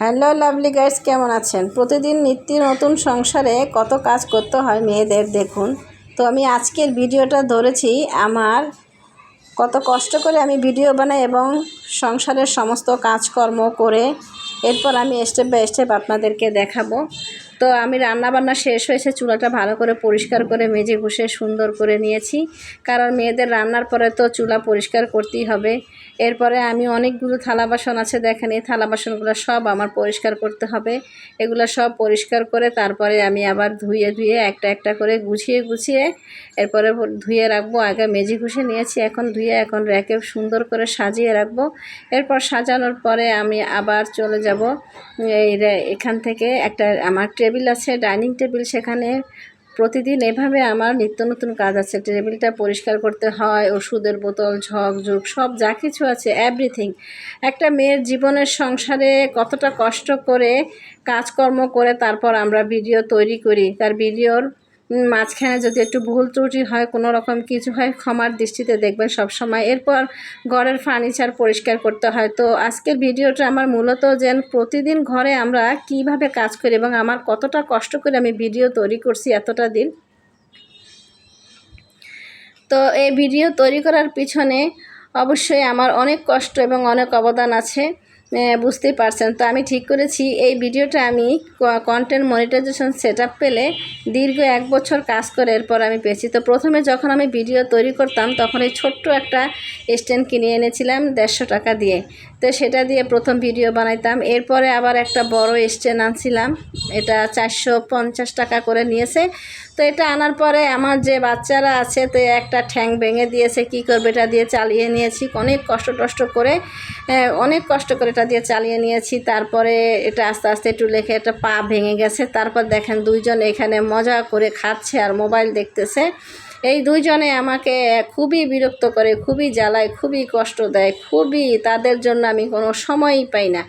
Hello, lovely guys, কেমন আছেন? প্রতিদিন নিত্য নতুন সংসারে কত কাজ করতে হয় মেয়েদের, দেখুন। তো আমি আজকের ভিডিওটা ধরেছি আমার কত কষ্ট করে আমি ভিডিও বানাই এবং সংসারের সমস্ত কাজকর্ম করে এরপর আমি স্টেপ বাই স্টেপ আপনাদেরকে দেখাবো। তো আমি রান্না বান্না শেষ হয়েছে, চুলাটা ভালো করে পরিষ্কার করে মেজে ঘষে সুন্দর করে নিয়েছি। কারণ মেয়েদের রান্নার পরে তো চুলা পরিষ্কার করতেই হবে। এরপরে আমি অনেকগুলো থালা বাসন আছে, দেখেন এই থালা বাসনগুলো সব আমার পরিষ্কার করতে হবে। এগুলো সব পরিষ্কার করে তারপরে আমি আবার ধুয়ে ধুয়ে একটা একটা করে গুছিয়ে গুছিয়ে এরপরে ধুয়ে রাখব। আগে মেজি ঘষে নিয়েছি, এখন ধুয়ে, এখন র্যাকে সুন্দর করে সাজিয়ে রাখব। এরপর সাজানোর পরে আমি আবার চলে যাব। এই এখান থেকে একটা আমার টেবিল আছে, ডাইনিং টেবিল সেখানে। প্রতিদিন এভাবে আমার নিত্য নতুন কাজ আছে। টেবিলটা পরিষ্কার করতে হয়, ওষুধের বোতল, ঝক, ঝুঁক, সব যা কিছু আছে এভরিথিং একটা মেয়ের জীবনের সংসারে কতটা কষ্ট করে কাজকর্ম করে তারপর আমরা ভিডিও তৈরি করি। তার ভিডিওর মাঝখানে যদি একটু ভুল ত্রুটি হয়, কোনো রকম কিছু হয়, ক্ষমার দৃষ্টিতে দেখবেন সব সময় এরপর ঘরের ফার্নিচার পরিষ্কার করতে হয়। তো আজকের ভিডিওটা আমার মূলত যেন প্রতিদিন ঘরে আমরা কীভাবে কাজ করি এবং আমার কতটা কষ্ট করে আমি ভিডিও তৈরি করছি এতটা দিন। তো এই ভিডিও তৈরি করার পিছনে অবশ্যই আমার অনেক কষ্ট এবং অনেক অবদান আছে। বুঝতেই পারছেন। তো আমি ঠিক করেছি, এই ভিডিওটা আমি কন্টেন্ট মনিটাইজেশন সেট পেলে দীর্ঘ এক বছর কাজ করে এরপর আমি পেয়েছি। তো প্রথমে যখন আমি ভিডিও তৈরি করতাম, তখন এই ছোট্ট একটা স্ট্যান্ড কিনে এনেছিলাম দেড়শো টাকা দিয়ে। তো সেটা দিয়ে প্রথম ভিডিও বানাইতাম। এরপরে আবার একটা বড় স্ট্যান্ড আনছিলাম এটা চারশো পঞ্চাশ টাকা করে নিয়েছে। তো এটা আনার পরে আমার যে বাচ্চারা আছে, তো একটা ঠ্যাং ভেঙে দিয়েছে। কি করবে এটা দিয়ে চালিয়ে নিয়েছি। অনেক কষ্ট টষ্ট করে অনেক কষ্ট করে এটা দিয়ে চালিয়ে নিয়েছি। তারপরে এটা আস্তে আস্তে একটু লেখে একটা পা ভেঙে গেছে। তারপর দেখেন দুইজন এখানে মজা করে খাচ্ছে আর মোবাইল দেখতেছে। এই দুইজনে আমাকে খুবই বিরক্ত করে, খুবই জ্বালায়, খুবই কষ্ট দেয়, খুবই তাদের জন্য আমি কোনো সময়ই পাই না।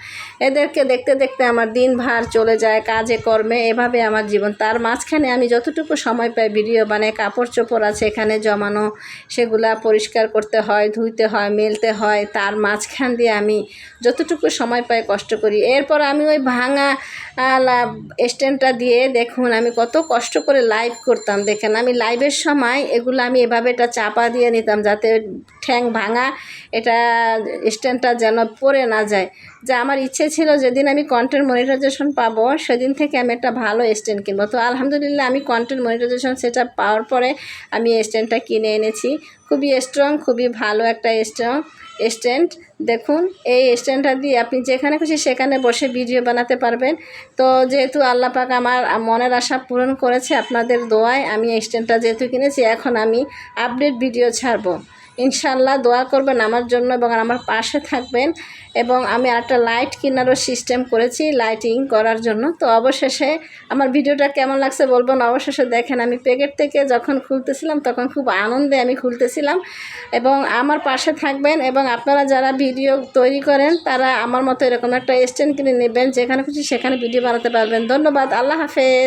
এদেরকে দেখতে দেখতে আমার দিন ভার চলে যায়, কাজে কর্মে, এভাবে আমার জীবন। তার মাঝখানে আমি যতটুকু সময় পাই ভিডিও বানাই কাপড় চোপড় আছে এখানে জমানো, সেগুলা পরিষ্কার করতে হয়, ধুইতে হয়, মেলতে হয়। তার মাঝখান দিয়ে আমি যতটুকু সময় পাই কষ্ট করি। এরপর আমি ওই ভাঙা স্ট্যান্ডটা দিয়ে দেখুন আমি কত কষ্ট করে লাইভ করতাম। দেখেন আমি লাইভের সময় এগুলো আমি এভাবে এটা চাপা দিয়ে নিতাম যাতে ঠ্যাং ভাঙা এটা স্ট্যান্ডটা যেন পড়ে না যায়। যা আমার ইচ্ছে ছিল যেদিন আমি কন্টেন্ট মনিটাইজেশন পাবো, সেদিন থেকে আমি একটা ভালো স্ট্যান্ড কিনবো। তো আলহামদুলিল্লাহ আমি কন্টেন্ট মনিটাইজেশন সেটা পাওয়ার পরে আমি স্ট্যান্ডটা কিনে এনেছি। খুবই স্ট্রং খুবই ভালো একটা স্ট্রং স্ট্যান্ড দেখুন, এই স্ট্যান্ডটা দিয়ে আপনি যেখানে খুশি সেখানে বসে ভিডিও বানাতে পারবেন। তো যেহেতু আল্লাহ পাক আমার মনের আশা পূরণ করেছে আপনাদের দোয়ায়, আমি এই স্ট্যান্ডটা যেহেতু কিনেছি, এখন আমি আপডেট ভিডিও ছাড়বো। ইনশাল্লাহ দোয়া করবেন আমার জন্য এবং আমার পাশে থাকবেন এবং আমি একটা লাইট কেনারও সিস্টেম করেছি লাইটিং করার জন্য। তো অবশেষে আমার ভিডিওটা কেমন লাগছে বলবেন? অবশেষে দেখেন আমি প্যাকেট থেকে যখন খুলতেছিলাম তখন খুব আনন্দে আমি খুলতেছিলাম এবং আমার পাশে থাকবেন এবং আপনারা যারা ভিডিও তৈরি করেন তারা আমার মতো এরকম একটা স্ট্যান্ড কিনে নেবেন, যেখানে খুশি সেখানে ভিডিও বানাতে পারবেন। ধন্যবাদ, আল্লাহ হাফেজ।